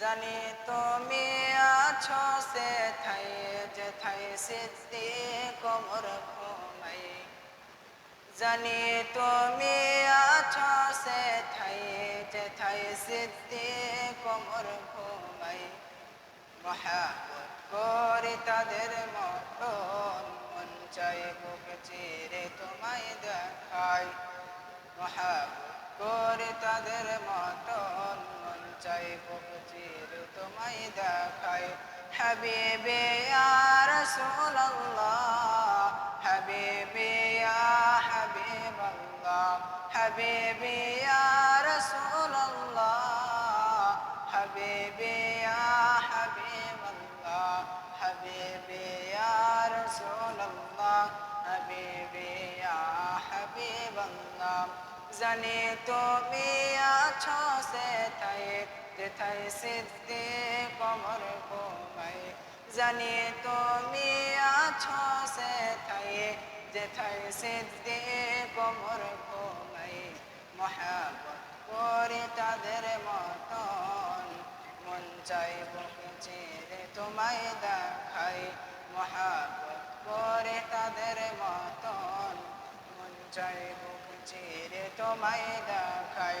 জানি তুমি আছো সে থাই যে থাই সিদ্ধি কোমর ঘুমাই জানি তুমি আছো সে থাই যে থাই সিদ্ধি কোমর ঘুমাই মহাবত করে তাদের মতন মন চাই বুক চিরে তোমায় দেখাই মহাবত করে তাদের মতন চাই বুক চিরে তোমায় দেখাই। হাবিবে রাসূলুল্লাহ, হাবিবে হাবিবাল্লাহ, হাবিবে রাসূলুল্লাহ, হাবিবে হাবিবাল্লাহ, হাবিবে রাসূলুল্লাহ, হাবিবে হাবিবাল্লাহ। জানি তুমি আছো সে তাই যেথায় সিদ্ধি কমর ঘুমাই জানি তুমি আছো সে তাই যেথায় সিদ্ধি কমর ঘুমাই মহাবত করে তাদের মতন, মন চাই চিরে তোমায় দেখাই। মহাবত করে তাদের মতন, মন চাই চিরে তোমায় দেখাই।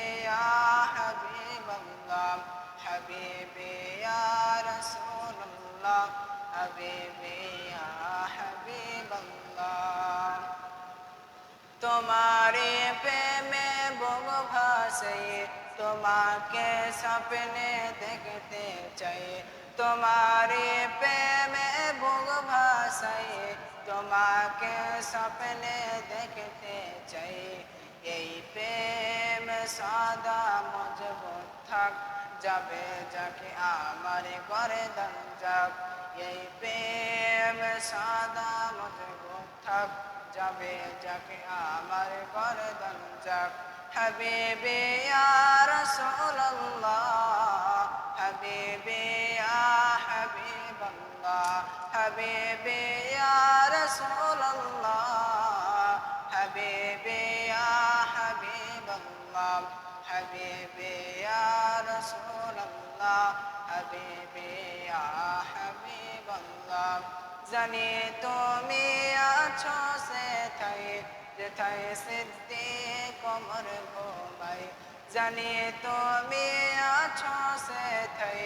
হাবিবাল্লাহ তোমাকে সপনে দেখতে চাই তোমারে প্রেমে বগ ভাসাই তোমাকে সপনে দেখতে চাই এই প্রেম সাদা মজবুত থাক যাবে যাকে আমার করে দন যাক এই প্রেম সাদা মজবুত থাক যাবে যাকে আমার গরদন যাক হাবিবে ইয়া রাসূলুল্লাহ হাবিবে ইয়া হাবিবাল্লাহ হাবিবে ইয়া রাসূলুল্লাহ হাবিবে ইয়া হাবিবাল্লাহ হাবিবে ইয়া রাসূলুল্লাহ হাবিবে ইয়া হাবিবাল্লাহ জানি তুমি আছো জেঠাই সিদ্দিক কমর ঘুমাই জানি তুমি আছো সেথাই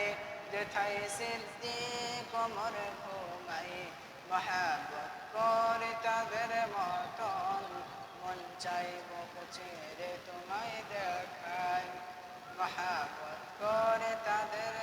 জেঠাই সিদ্দিক কমর ঘুমাই মহাবত করে তাদের মতন। মন চাইব ছেড়ে তোমায় দেখায় মহাবত করে তাদের